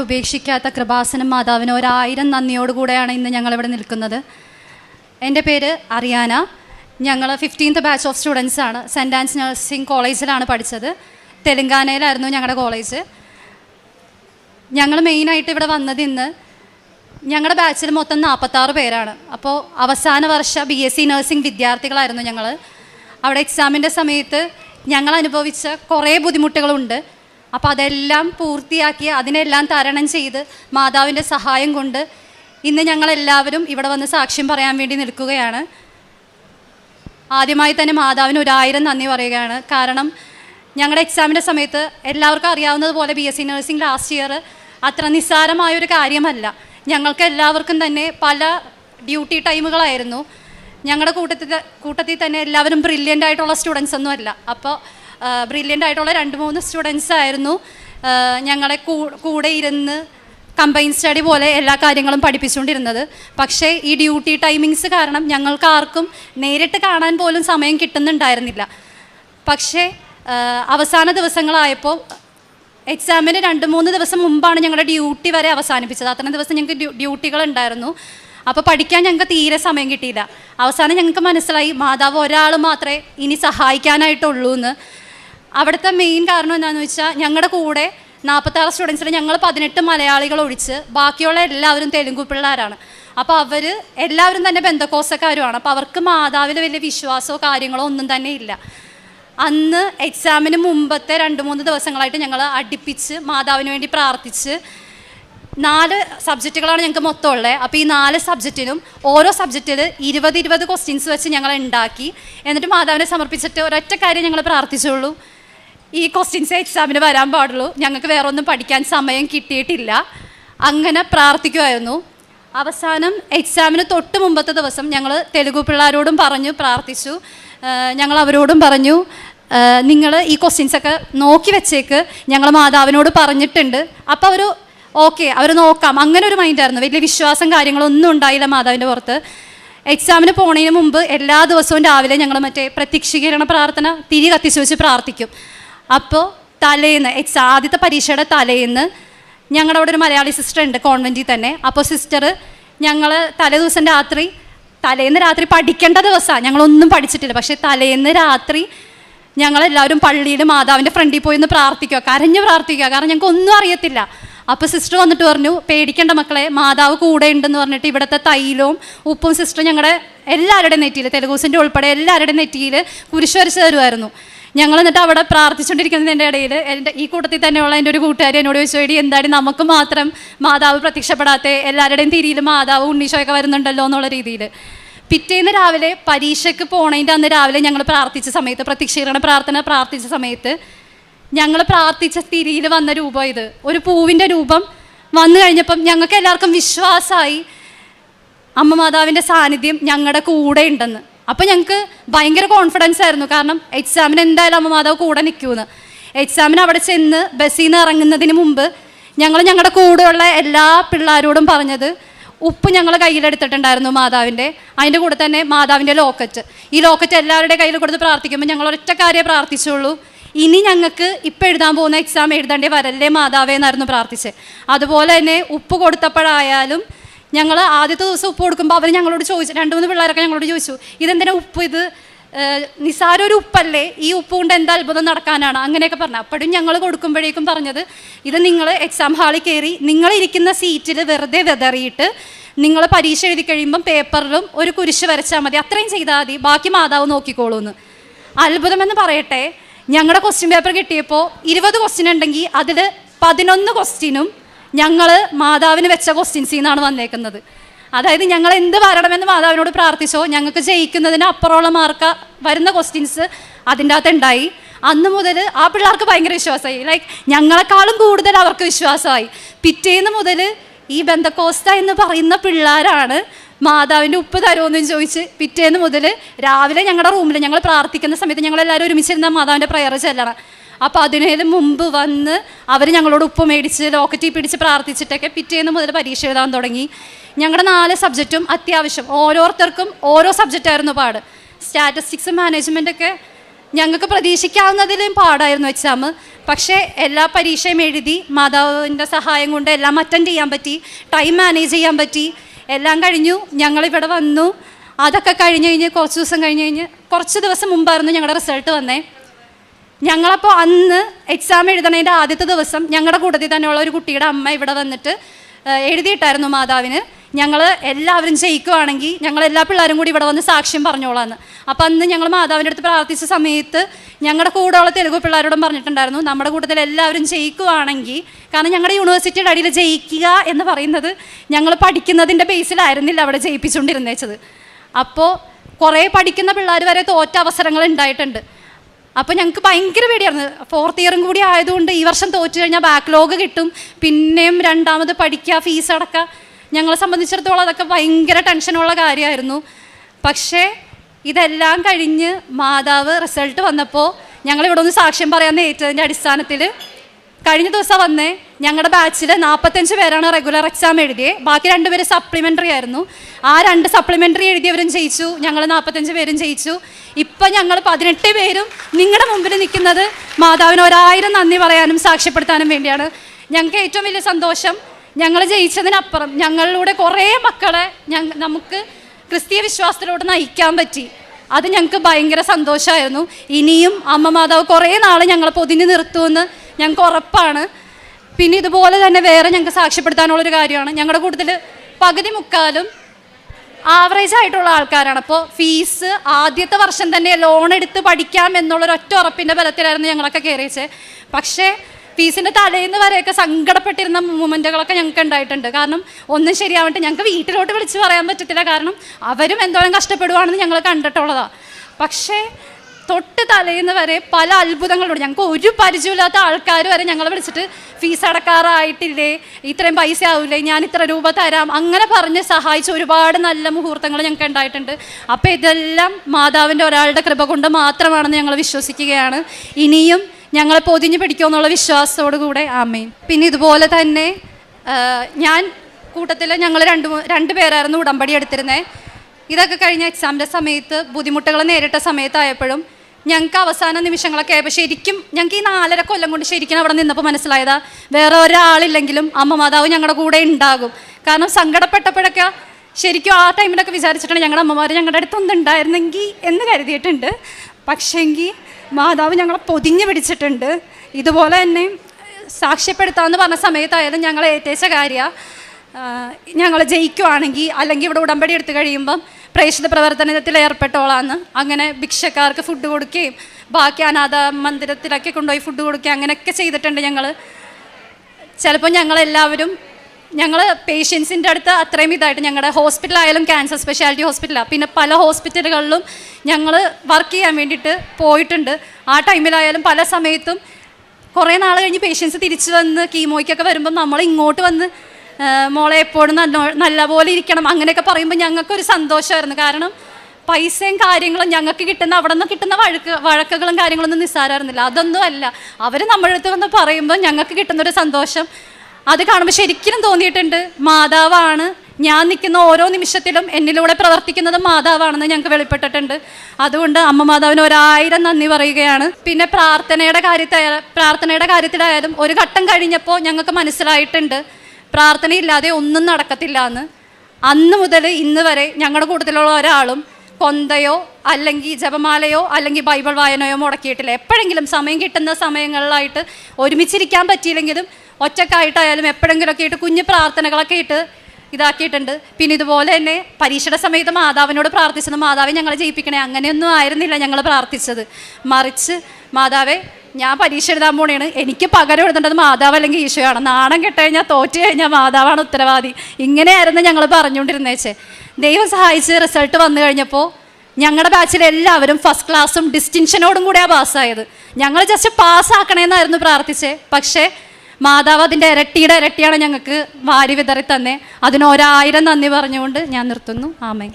ഉപേക്ഷിക്കാത്ത കൃപാസനം മാതാവിന് ഒരായിരം നന്ദിയോടുകൂടെയാണ് ഇന്ന് ഞങ്ങളിവിടെ നിൽക്കുന്നത്. എന്റെ പേര് അറിയാന. ഞങ്ങൾ ഫിഫ്റ്റീൻത്ത് ബാച്ച് ഓഫ് സ്റ്റുഡൻസ് ആണ്. സെന്റ് ആൻസ് നഴ്സിംഗ് കോളേജിലാണ് പഠിച്ചത്. തെലങ്കാനയിലായിരുന്നു ഞങ്ങളുടെ കോളേജ് ഞങ്ങൾ മെയിനായിട്ട് ഇവിടെ വന്നത് ഇന്ന് ഞങ്ങളുടെ ബാച്ചിൽ മൊത്തം നാൽപ്പത്താറ് പേരാണ്. അപ്പോൾ അവസാന വർഷ ബി എസ് സി നഴ്സിംഗ് വിദ്യാർത്ഥികളായിരുന്നു ഞങ്ങൾ അവിടെ എക്സാമിന്റെ സമയത്ത് ഞങ്ങൾ അനുഭവിച്ച കുറേ ബുദ്ധിമുട്ടുകളുണ്ട്. അപ്പോൾ അതെല്ലാം പൂർത്തിയാക്കി അതിനെല്ലാം തരണം ചെയ്ത് മാതാവിന്റെ സഹായം കൊണ്ട് ഇന്ന് ഞങ്ങളെല്ലാവരും ഇവിടെ വന്ന് സാക്ഷ്യം പറയാൻ വേണ്ടി നിൽക്കുകയാണ്. ആദ്യമായി തന്നെ മാതാവിന് ഒരായിരം നന്ദി പറയുകയാണ്. കാരണം ഞങ്ങളുടെ എക്സാമിന്റെ സമയത്ത് എല്ലാവർക്കും അറിയാവുന്നതുപോലെ B S C nursing last year അത്ര നിസ്സാരമായൊരു കാര്യമല്ല. ഞങ്ങൾക്ക് എല്ലാവർക്കും തന്നെ പല ഡ്യൂട്ടി ടൈമുകളായിരുന്നു ഞങ്ങളുടെ കൂട്ടത്തിൽ കൂട്ടത്തിൽ തന്നെ എല്ലാവരും ബ്രില്യന്റ് ആയിട്ടുള്ള സ്റ്റുഡൻസ് ഒന്നും അല്ല അപ്പോൾ ബ്രില്യന്റ് ആയിട്ടുള്ള രണ്ട് മൂന്ന് സ്റ്റുഡൻസ് ആയിരുന്നു. ഞങ്ങളെ കൂടെ ഇരുന്ന് കമ്പൈൻ സ്റ്റഡി പോലെ എല്ലാ കാര്യങ്ങളും പഠിപ്പിച്ചുകൊണ്ടിരുന്നത്. പക്ഷേ ഈ ഡ്യൂട്ടി ടൈമിങ്സ് കാരണം ഞങ്ങൾക്ക് ആർക്കും നേരിട്ട് കാണാൻ പോലും സമയം കിട്ടുന്നുണ്ടായിരുന്നില്ല. പക്ഷേ അവസാന ദിവസങ്ങളായപ്പോൾ എക്സാമിന് രണ്ട് മൂന്ന് ദിവസം മുമ്പാണ് ഞങ്ങളുടെ ഡ്യൂട്ടി വരെ അവസാനിപ്പിച്ചത്. അത്രയും ദിവസം ഞങ്ങൾക്ക് ഡ്യൂ ഡ്യൂട്ടികൾ ഉണ്ടായിരുന്നു അപ്പോൾ പഠിക്കാൻ ഞങ്ങൾക്ക് തീരെ സമയം കിട്ടിയില്ല. അവസാനം ഞങ്ങൾക്ക് മനസ്സിലായി മാതാവ് ഒരാൾ മാത്രമേ ഇനി സഹായിക്കാനായിട്ടുള്ളൂ എന്ന് അവിടുത്തെ മെയിൻ കാരണം എന്താണെന്ന് വെച്ചാൽ ഞങ്ങളുടെ കൂടെ നാൽപ്പത്താറ് സ്റ്റുഡൻസിൽ ഞങ്ങൾ പതിനെട്ട് മലയാളികൾ ഒഴിച്ച് ബാക്കിയുള്ള എല്ലാവരും തെലുങ്കു പിള്ളേരാണ്. അപ്പോൾ അവർ എല്ലാവരും തന്നെ ബന്ധക്കോസക്കാരുമാണ് അപ്പോൾ അവർക്ക് മാതാവിൽ വലിയ വിശ്വാസമോ കാര്യങ്ങളോ ഒന്നും തന്നെ ഇല്ല. അന്ന് എക്സാമിന് മുമ്പത്തെ രണ്ട് മൂന്ന് ദിവസങ്ങളായിട്ട് ഞങ്ങൾ അടുപ്പിച്ച് മാതാവിന് വേണ്ടി പ്രാർത്ഥിച്ച് നാല് സബ്ജക്റ്റുകളാണ് ഞങ്ങൾക്ക് മൊത്തം ഉള്ളത് അപ്പോൾ ഈ നാല് സബ്ജക്റ്റിനും ഓരോ സബ്ജക്റ്റിൽ ഇരുപത് ഇരുപത് ക്വസ്റ്റ്യൻസ് വെച്ച് ഞങ്ങൾ ഉണ്ടാക്കി എന്നിട്ട് മാതാവിനെ സമർപ്പിച്ചിട്ട് ഒരൊറ്റ കാര്യം ഞങ്ങൾ പ്രാർത്ഥിച്ചുള്ളൂ. ഈ ക്വസ്റ്റ്യൻസ് എക്സാമിന് വരാൻ പാടുള്ളൂ. ഞങ്ങൾക്ക് വേറെ ഒന്നും പഠിക്കാൻ സമയം കിട്ടിയിട്ടില്ല. അങ്ങനെ പ്രാർത്ഥിക്കുമായിരുന്നു അവസാനം എക്സാമിന് തൊട്ട് മുമ്പത്തെ ദിവസം ഞങ്ങൾ തെലുഗു പിള്ളേരോടും പറഞ്ഞു പ്രാർത്ഥിച്ചു. ഞങ്ങൾ അവരോടും പറഞ്ഞു നിങ്ങൾ ഈ ക്വസ്റ്റ്യൻസ് ഒക്കെ നോക്കി വെച്ചേക്ക്. ഞങ്ങൾ മാതാവിനോട് പറഞ്ഞിട്ടുണ്ട്. അപ്പോൾ അവർ ഓക്കെ അവർ നോക്കാം. അങ്ങനെ ഒരു മൈൻഡായിരുന്നു വലിയ വിശ്വാസം കാര്യങ്ങളൊന്നും ഉണ്ടായില്ല മാതാവിന്റെ പുറത്ത്. എക്സാമിന് പോണതിന് മുമ്പ് എല്ലാ ദിവസവും രാവിലെ ഞങ്ങൾ മറ്റേ പ്രത്യക്ഷീകരണ പ്രാർത്ഥന തിരി കത്തിച്ച് വെച്ച് പ്രാർത്ഥിക്കും. അപ്പോൾ തലേന്ന് എക്സ് ആദ്യത്തെ പരീക്ഷയുടെ തലേന്ന് ഞങ്ങളുടെ അവിടെ ഒരു മലയാളി സിസ്റ്റർ ഉണ്ട് കോൺവെന്റിൽ തന്നെ. അപ്പോൾ സിസ്റ്റർ ഞങ്ങൾ തലേ ദിവസം രാത്രി തലേന്ന് രാത്രി പഠിക്കേണ്ട ദിവസമാണ് ഞങ്ങളൊന്നും പഠിച്ചിട്ടില്ല. പക്ഷേ തലേന്ന് രാത്രി ഞങ്ങളെല്ലാവരും പള്ളിയിൽ മാതാവിന്റെ ഫ്രണ്ടിൽ പോയി ഒന്ന് പ്രാർത്ഥിക്കുക. കരഞ്ഞ് പ്രാർത്ഥിക്കുക. കാരണം ഞങ്ങൾക്ക് ഒന്നും അറിയത്തില്ല. അപ്പോൾ സിസ്റ്റർ വന്നിട്ട് പറഞ്ഞു പേടിക്കേണ്ട മക്കളെ മാതാവ് കൂടെ ഉണ്ടെന്ന് പറഞ്ഞിട്ട് ഇവിടുത്തെ തൈലവും ഉപ്പും സിസ്റ്റർ ഞങ്ങളുടെ എല്ലാവരുടെയും നെറ്റിയിൽ തെലുഗൂസിന്റെ ഉൾപ്പെടെ എല്ലാവരുടെയും നെറ്റിയിൽ കുരിശ് വരച്ച് തരുമായിരുന്നു. ഞങ്ങൾ എന്നിട്ട് അവിടെ പ്രാർത്ഥിച്ചുകൊണ്ടിരിക്കുന്നതിന്റെ ഇടയിൽ എന്റെ ഈ കൂട്ടത്തിൽ തന്നെയുള്ള എന്റെ ഒരു കൂട്ടുകാരി എന്നോട് ചോദിച്ചു എടി എന്താണ് നമുക്ക് മാത്രം മാതാവ് പ്രത്യക്ഷപ്പെടാത്ത എല്ലാവരുടെയും തിരിയിൽ മാതാവ് ഉണ്ണീശോയൊക്കെ വരുന്നുണ്ടല്ലോ എന്നുള്ള രീതിയിൽ. പിറ്റേന്ന് രാവിലെ പരീക്ഷയ്ക്ക് പോണതിന്റെ അന്ന് രാവിലെ ഞങ്ങൾ പ്രാർത്ഥിച്ച സമയത്ത് പ്രത്യക്ഷീകരണ പ്രാർത്ഥന പ്രാർത്ഥിച്ച സമയത്ത് ഞങ്ങൾ പ്രാർത്ഥിച്ച തിരിയിൽ വന്ന രൂപം ഇത്. ഒരു പൂവിന്റെ രൂപം വന്നു കഴിഞ്ഞപ്പം ഞങ്ങൾക്ക് എല്ലാവർക്കും വിശ്വാസമായി അമ്മ മാതാവിന്റെ സാന്നിധ്യം ഞങ്ങളുടെ കൂടെ ഉണ്ടെന്ന്. അപ്പോൾ ഞങ്ങൾക്ക് ഭയങ്കര കോൺഫിഡൻസ് ആയിരുന്നു. കാരണം എക്സാമിന് എന്തായാലും അമ്മ മാതാവ് കൂടെ നിൽക്കുമെന്ന് എക്സാമിന് അവിടെ ചെന്ന് ബസ്സിൽ നിന്ന് ഇറങ്ങുന്നതിന് മുമ്പ് ഞങ്ങൾ ഞങ്ങളുടെ കൂടെയുള്ള എല്ലാ പിള്ളേരോടും പറഞ്ഞത് ഉപ്പ് ഞങ്ങൾ കയ്യിലെടുത്തിട്ടുണ്ടായിരുന്നു മാതാവിന്റെ. അതിന്റെ കൂടെ തന്നെ മാതാവിന്റെ ലോക്കറ്റ് ഈ ലോക്കറ്റ് എല്ലാവരുടെ കയ്യിൽ കൊടുത്ത് പ്രാർത്ഥിക്കുമ്പോൾ ഞങ്ങൾ ഒറ്റ കാര്യമേ പ്രാർത്ഥിച്ചുള്ളൂ. ഇനി ഞങ്ങൾക്ക് ഇപ്പം എഴുതാൻ പോകുന്ന എക്സാം എഴുതേണ്ടി വരല്ലേ മാതാവേ എന്നായിരുന്നു പ്രാർത്ഥിച്ചത് അതുപോലെ തന്നെ ഉപ്പ് കൊടുത്തപ്പോഴായാലും ഞങ്ങൾ ആദ്യത്തെ ദിവസം ഉപ്പ് കൊടുക്കുമ്പോൾ അവർ ഞങ്ങളോട് ചോദിച്ചു രണ്ട് മൂന്ന് പിള്ളേരൊക്കെ ഞങ്ങളോട് ചോദിച്ചു ഇതെന്തിനാ ഉപ്പ് ഇത്? നിസാര ഒരു ഉപ്പല്ലേ? ഈ ഉപ്പ് കൊണ്ട് എന്താ അത്ഭുതം നടക്കാനാണ്? അങ്ങനെയൊക്കെ പറഞ്ഞു. അപ്പോഴും ഞങ്ങൾ കൊടുക്കുമ്പോഴേക്കും പറഞ്ഞത് ഇത് നിങ്ങൾ എക്സാം ഹാളിൽ കയറി നിങ്ങളിരിക്കുന്ന സീറ്റിൽ വെറുതെ വെതറിയിട്ട് നിങ്ങൾ പരീക്ഷ എഴുതി കഴിയുമ്പം പേപ്പറിലും ഒരു കുരിശ് വരച്ചാൽ മതി. അത്രയും ചെയ്താൽ മതി. ബാക്കി മാതാവ് നോക്കിക്കോളൂ എന്ന് അത്ഭുതമെന്ന് പറയട്ടെ ഞങ്ങളുടെ ക്വസ്റ്റ്യൻ പേപ്പർ കിട്ടിയപ്പോൾ ഇരുപത് ക്വസ്റ്റ്യൻ ഉണ്ടെങ്കിൽ അതിൽ പതിനൊന്ന് ക്വസ്റ്റ്യനും ഞങ്ങൾ മാതാവിന് വെച്ച ക്വസ്റ്റ്യൻസിൽ നിന്നാണ് വന്നേക്കുന്നത്. അതായത് ഞങ്ങൾ എന്ത് വരണമെന്ന് മാതാവിനോട് പ്രാർത്ഥിച്ചോ ഞങ്ങൾക്ക് ജയിക്കുന്നതിന് അപ്പുറമുള്ള മാർക്ക് വരുന്ന ക്വസ്റ്റ്യൻസ് അതിന്റെ അകത്ത് ഉണ്ടായി. അന്ന് മുതൽ ആ പിള്ളേർക്ക് ഭയങ്കര വിശ്വാസമായി. ലൈക്ക് ഞങ്ങളെക്കാളും കൂടുതൽ അവർക്ക് വിശ്വാസമായി. പിറ്റേന്ന് മുതൽ ഈ ബന്ധക്കോസ്ത എന്ന് പറയുന്ന പിള്ളേരാണ് മാതാവിന്റെ ഉപ്പ് തരുമെന്ന് ചോദിച്ച് പിറ്റേന്ന് മുതൽ രാവിലെ ഞങ്ങളുടെ റൂമിൽ ഞങ്ങൾ പ്രാർത്ഥിക്കുന്ന സമയത്ത് ഞങ്ങളെല്ലാവരും ഒരുമിച്ചിരുന്ന മാതാവിന്റെ പ്രയർ ചെല്ലണം. അപ്പോൾ അതിനേത് മുമ്പ് വന്ന് അവർ ഞങ്ങളോട് ഉപ്പ് മേടിച്ച് ലോക്കറ്റിൽ പിടിച്ച് പ്രാർത്ഥിച്ചിട്ടൊക്കെ പിറ്റേന്ന് മുതൽ പരീക്ഷ എഴുതാൻ തുടങ്ങി. ഞങ്ങളുടെ നാല് സബ്ജക്റ്റും അത്യാവശ്യം. ഓരോരുത്തർക്കും ഓരോ സബ്ജക്റ്റായിരുന്നു പാട്. സ്റ്റാറ്റിസ്റ്റിക്സ് മാനേജ്മെന്റൊക്കെ ഞങ്ങൾക്ക് പ്രതീക്ഷിക്കാവുന്നതിലും പാടായിരുന്നു എക്സാം. പക്ഷേ എല്ലാ പരീക്ഷയും എഴുതി മാതാവിന്റെ സഹായം കൊണ്ട് എല്ലാം അറ്റൻഡ് ചെയ്യാൻ പറ്റി ടൈം മാനേജ് ചെയ്യാൻ പറ്റി എല്ലാം കഴിഞ്ഞു. ഞങ്ങളിവിടെ വന്നു. അതൊക്കെ കഴിഞ്ഞ് കഴിഞ്ഞ് കുറച്ച് ദിവസം കഴിഞ്ഞ് കഴിഞ്ഞ് കുറച്ച് ദിവസം മുമ്പായിരുന്നു ഞങ്ങളുടെ റിസൾട്ട് വന്നേ. ഞങ്ങളപ്പോൾ അന്ന് എക്സാം എഴുതണതിന്റെ ആദ്യത്തെ ദിവസം ഞങ്ങളുടെ കൂട്ടത്തിൽ തന്നെയുള്ള ഒരു കുട്ടിയുടെ അമ്മ ഇവിടെ വന്നിട്ട് എഴുതിയിട്ടായിരുന്നു മാതാവിന്. ഞങ്ങൾ എല്ലാവരും ജയിക്കുവാണെങ്കിൽ ഞങ്ങൾ എല്ലാ പിള്ളേരും കൂടി ഇവിടെ വന്ന് സാക്ഷ്യം പറഞ്ഞോളാന്ന്. അപ്പം അന്ന് ഞങ്ങൾ മാതാവിന്റെ അടുത്ത് പ്രാർത്ഥിച്ച സമയത്ത് ഞങ്ങളുടെ കൂടെയുള്ള തെലുഗു പിള്ളേരോടും പറഞ്ഞിട്ടുണ്ടായിരുന്നു നമ്മുടെ കൂട്ടത്തിൽ എല്ലാവരും ജയിക്കുവാണെങ്കിൽ കാരണം ഞങ്ങളുടെ യൂണിവേഴ്സിറ്റിയുടെ അടിയിൽ ജയിക്കുക എന്ന് പറയുന്നത് ഞങ്ങൾ പഠിക്കുന്നതിന്റെ ബേസിലായിരുന്നില്ല അവിടെ ജയിപ്പിച്ചുകൊണ്ടിരുന്നേച്ചത് അപ്പോൾ കുറേ പഠിക്കുന്ന പിള്ളേർ വരെ തോറ്റ അവസരങ്ങൾ ഉണ്ടായിട്ടുണ്ട്. അപ്പോൾ ഞങ്ങൾക്ക് ഭയങ്കര പേടിയായിരുന്നു. ഫോർത്ത് ഇയറും കൂടി ആയതുകൊണ്ട് ഈ വർഷം തോറ്റു കഴിഞ്ഞാൽ ബാക്ക്ലോഗ് കിട്ടും. പിന്നെയും രണ്ടാമത് പഠിക്കുക ഫീസ് അടക്കുക ഞങ്ങളെ സംബന്ധിച്ചിടത്തോളം അതൊക്കെ ഭയങ്കര ടെൻഷനുള്ള കാര്യമായിരുന്നു പക്ഷേ ഇതെല്ലാം കഴിഞ്ഞ് മാതാവ് റിസൾട്ട് വന്നപ്പോൾ ഞങ്ങളിവിടെ ഒന്ന് സാക്ഷ്യം പറയാൻ ഏറ്റതിന്റെ അടിസ്ഥാനത്തിൽ കഴിഞ്ഞ ദിവസം വന്നേ. ഞങ്ങളുടെ ബാച്ചിൽ നാൽപ്പത്തഞ്ച് പേരാണ് റെഗുലർ എക്സാം എഴുതിയത് ബാക്കി രണ്ടുപേര് സപ്ലിമെന്ററി ആയിരുന്നു. ആ രണ്ട് സപ്ലിമെന്ററി എഴുതിയവരും ജയിച്ചു. ഞങ്ങൾ നാൽപ്പത്തഞ്ച് പേരും ജയിച്ചു. ഇപ്പം ഞങ്ങൾ പതിനെട്ട് പേരും നിങ്ങളുടെ മുമ്പിൽ നിൽക്കുന്നത് മാതാവിന് ഒരായിരം നന്ദി പറയാനും സാക്ഷ്യപ്പെടുത്താനും വേണ്ടിയാണ്. ഞങ്ങൾക്ക് ഏറ്റവും വലിയ സന്തോഷം ഞങ്ങൾ ജയിച്ചതിനപ്പുറം ഞങ്ങളിലൂടെ കുറേ മക്കളെ നമുക്ക് ക്രിസ്തീയ വിശ്വാസത്തിലോട്ട് നയിക്കാൻ പറ്റി. അത് ഞങ്ങൾക്ക് ഭയങ്കര സന്തോഷമായിരുന്നു ഇനിയും അമ്മ മാതാവ് കുറേ നാൾ ഞങ്ങളെ പൊതിഞ്ഞ് നിർത്തുമെന്ന് ഞങ്ങൾക്ക് ഉറപ്പാണ്. പിന്നെ ഇതുപോലെ തന്നെ വേറെ ഞങ്ങൾക്ക് സാക്ഷ്യപ്പെടുത്താനുള്ളൊരു കാര്യമാണ്. ഞങ്ങളുടെ കൂട്ടത്തിൽ പകുതി മുക്കാലും ആവറേജ് ആയിട്ടുള്ള ആൾക്കാരാണ്. അപ്പോൾ ഫീസ് ആദ്യത്തെ വർഷം തന്നെ ലോൺ എടുത്ത് പഠിക്കാം എന്നുള്ളൊരു ഒറ്റ ഉറപ്പിന്റെ ബലത്തിലായിരുന്നു ഞങ്ങളൊക്കെ കയറിയത് പക്ഷേ ഫീസിന്റെ തലേന്ന് വരെയൊക്കെ സങ്കടപ്പെട്ടിരുന്ന മൂമെന്റുകളൊക്കെ ഞങ്ങൾക്ക് ഉണ്ടായിട്ടുണ്ട്. കാരണം ഒന്നും ശരിയാവട്ടെ ഞങ്ങൾക്ക് വീട്ടിലോട്ട് വിളിച്ച് പറയാൻ പറ്റത്തില്ല. കാരണം അവരും എന്തോരം കഷ്ടപ്പെടുവാണെന്ന് ഞങ്ങൾ കണ്ടിട്ടുള്ളതാണ് പക്ഷേ തലേന്ന് പല അത്ഭുതങ്ങളുണ്ട് ഞങ്ങൾക്ക് ഒരു പരിചയമില്ലാത്ത ആൾക്കാർ വരെ ഞങ്ങളെ വിളിച്ചിട്ട് ഫീസ് അടക്കാറായിട്ടില്ലേ? ഇത്രയും പൈസ ആവില്ലേ ഞാൻ ഇത്ര രൂപ തരാം. അങ്ങനെ പറഞ്ഞ് സഹായിച്ച ഒരുപാട് നല്ല മുഹൂർത്തങ്ങൾ ഞങ്ങൾക്ക് ഉണ്ടായിട്ടുണ്ട്. അപ്പോൾ ഇതെല്ലാം മാതാവിന്റെ ഒരാളുടെ കൃപ കൊണ്ട് മാത്രമാണെന്ന് ഞങ്ങൾ വിശ്വസിക്കുകയാണ്. ഇനിയും ഞങ്ങളെ പൊതിഞ്ഞു പിടിക്കുമെന്നുള്ള വിശ്വാസത്തോടു കൂടെ ആമേൻ. പിന്നെ ഇതുപോലെ തന്നെ ഞാൻ കൂട്ടത്തിൽ ഞങ്ങൾ രണ്ട് രണ്ട് പേരായിരുന്നു ഉടമ്പടി എടുത്തിരുന്നത് ഇതൊക്കെ കഴിഞ്ഞ എക്സാമിന്റെ സമയത്ത് ബുദ്ധിമുട്ടുകൾ നേരിട്ട സമയത്തായപ്പോഴും ഞങ്ങൾക്ക് അവസാന നിമിഷങ്ങളൊക്കെ ആയപ്പോൾ ശരിക്കും ഞങ്ങൾക്ക് ഈ നാലര കൊല്ലം കൊണ്ട് ശരിക്കും അവിടെ നിന്നപ്പോൾ മനസ്സിലായതാ വേറെ ഒരാളില്ലെങ്കിലും അമ്മ മാതാവ് ഞങ്ങളുടെ കൂടെ ഉണ്ടാകും. കാരണം സങ്കടപ്പെട്ടപ്പോഴൊക്കെ ശരിക്കും ആ ടൈമിലൊക്കെ വിചാരിച്ചിട്ടാണ് ഞങ്ങളുടെ അമ്മമാർ ഞങ്ങളുടെ അടുത്തൊന്നും ഉണ്ടായിരുന്നെങ്കിൽ എന്ന് കരുതിയിട്ടുണ്ട്. പക്ഷേങ്കിൽ മാതാവ് ഞങ്ങളെ പൊതിഞ്ഞു പിടിച്ചിട്ടുണ്ട്. ഇതുപോലെ തന്നെ സാക്ഷ്യപ്പെടുത്താമെന്ന് പറഞ്ഞ സമയത്തായാലും ഞങ്ങളെ ഏറ്റേച്ച കാര്യമാണ് ഞങ്ങൾ ജയിക്കുവാണെങ്കിൽ അല്ലെങ്കിൽ ഇവിടെ ഉടമ്പടി എടുത്തു കഴിയുമ്പം പ്രേക്ഷിത പ്രവർത്തനത്തിൽ ഏർപ്പെട്ടോളാന്ന് അങ്ങനെ ഭിക്ഷക്കാർക്ക് ഫുഡ് കൊടുക്കുകയും ബാക്കി അനാഥ മന്ദിരത്തിലൊക്കെ കൊണ്ടുപോയി ഫുഡ് കൊടുക്കുകയും അങ്ങനെയൊക്കെ ചെയ്തിട്ടുണ്ട് ഞങ്ങൾ ചിലപ്പോൾ ഞങ്ങളെല്ലാവരും ഞങ്ങൾ പേഷ്യൻസിന്റെ അടുത്ത് അത്രയും ഇതായിട്ട് ഞങ്ങളുടെ ഹോസ്പിറ്റലായാലും ക്യാൻസർ സ്പെഷ്യാലിറ്റി ഹോസ്പിറ്റലാണ് പിന്നെ പല ഹോസ്പിറ്റലുകളിലും ഞങ്ങൾ വർക്ക് ചെയ്യാൻ വേണ്ടിയിട്ട് പോയിട്ടുണ്ട്. ആ ടൈമിലായാലും പല സമയത്തും കുറേ നാൾ കഴിഞ്ഞ് പേഷ്യൻസ് തിരിച്ചു വന്ന് കീമോയ്ക്കൊക്കെ വരുമ്പം നമ്മൾ ഇങ്ങോട്ട് വന്ന് മോളെ എപ്പോഴും നല്ല നല്ല പോലെ ഇരിക്കണം. അങ്ങനെയൊക്കെ പറയുമ്പോൾ ഞങ്ങൾക്കൊരു സന്തോഷമായിരുന്നു. കാരണം പൈസയും കാര്യങ്ങളും ഞങ്ങൾക്ക് കിട്ടുന്ന അവിടെ നിന്ന് കിട്ടുന്ന വഴക്ക് വഴക്കുകളും കാര്യങ്ങളൊന്നും നിസ്സാരമായിരുന്നില്ല. അതൊന്നും അല്ല. അവർ നമ്മുടെ അടുത്ത് വന്ന് പറയുമ്പോൾ ഞങ്ങൾക്ക് കിട്ടുന്നൊരു സന്തോഷം. അത് കാണുമ്പോൾ ശരിക്കും തോന്നിയിട്ടുണ്ട്. മാതാവാണ്. ഞാൻ നിൽക്കുന്ന ഓരോ നിമിഷത്തിലും എന്നിലൂടെ പ്രവർത്തിക്കുന്നത് മാതാവാണെന്ന് ഞങ്ങൾക്ക് വെളിപ്പെട്ടിട്ടുണ്ട്. അതുകൊണ്ട് അമ്മ മാതാവിന് ഒരായിരം നന്ദി പറയുകയാണ്. പിന്നെ പ്രാർത്ഥനയുടെ കാര്യത്തിൽ പ്രാർത്ഥനയുടെ കാര്യത്തിലായാലും ഒരു ഘട്ടം കഴിഞ്ഞപ്പോൾ ഞങ്ങൾക്ക് മനസ്സിലായിട്ടുണ്ട്. പ്രാർത്ഥനയില്ലാതെ ഒന്നും നടക്കത്തില്ല എന്ന്. അന്ന് മുതൽ ഇന്ന് വരെ ഞങ്ങളുടെ കൂട്ടത്തിലുള്ള ഒരാളും കൊന്തയോ അല്ലെങ്കിൽ ജപമാലയോ അല്ലെങ്കിൽ ബൈബിൾ വായനയോ മുടക്കിയിട്ടില്ല. എപ്പോഴെങ്കിലും സമയം കിട്ടുന്ന സമയങ്ങളിലായിട്ട് ഒരുമിച്ചിരിക്കാൻ പറ്റിയില്ലെങ്കിലും ഒറ്റക്കായിട്ടായാലും എപ്പോഴെങ്കിലുമൊക്കെ ആയിട്ട് കുഞ്ഞു പ്രാർത്ഥനകളൊക്കെ ഇട്ട് ഇതാക്കിയിട്ടുണ്ട്. പിന്നെ ഇതുപോലെ തന്നെ പരീക്ഷയുടെ സമയത്ത് മാതാവിനോട് പ്രാർത്ഥിച്ചത് മാതാവെ ഞങ്ങളെ ജയിപ്പിക്കണേ. അങ്ങനെയൊന്നും ആയിരുന്നില്ല ഞങ്ങൾ പ്രാർത്ഥിച്ചത്. മറിച്ച് മാതാവെ ഞാൻ പരീക്ഷ എഴുതാൻ പോണേണ്. എനിക്ക് പകരം എഴുതേണ്ടത് മാതാവ് അല്ലെങ്കിൽ ഈശോയാണ് നാണം കെട്ടുകഴിഞ്ഞാൽ തോറ്റു കഴിഞ്ഞാൽ മാതാവാണ് ഉത്തരവാദി. ഇങ്ങനെയായിരുന്നു ഞങ്ങൾ പറഞ്ഞുകൊണ്ടിരുന്നേച്ചേ ദൈവം സഹായിച്ച് റിസൾട്ട് വന്നു കഴിഞ്ഞപ്പോൾ ഞങ്ങളുടെ ബാച്ചിൽ എല്ലാവരും ഫസ്റ്റ് ക്ലാസ്സും ഡിസ്റ്റിങ്ഷനോടും കൂടിയാണ് പാസ്സായത് ഞങ്ങൾ ജസ്റ്റ് പാസ്സാക്കണേന്നായിരുന്നു പ്രാർത്ഥിച്ചേ. പക്ഷേ മാതാവ് അതിന്റെ ഇരട്ടിയുടെ ഇരട്ടിയാണ് ഞങ്ങൾക്ക് വാരി വിതറി തന്നെ. അതിന് ഒരായിരം നന്ദി പറഞ്ഞുകൊണ്ട് ഞാൻ നിർത്തുന്നു. ആമേ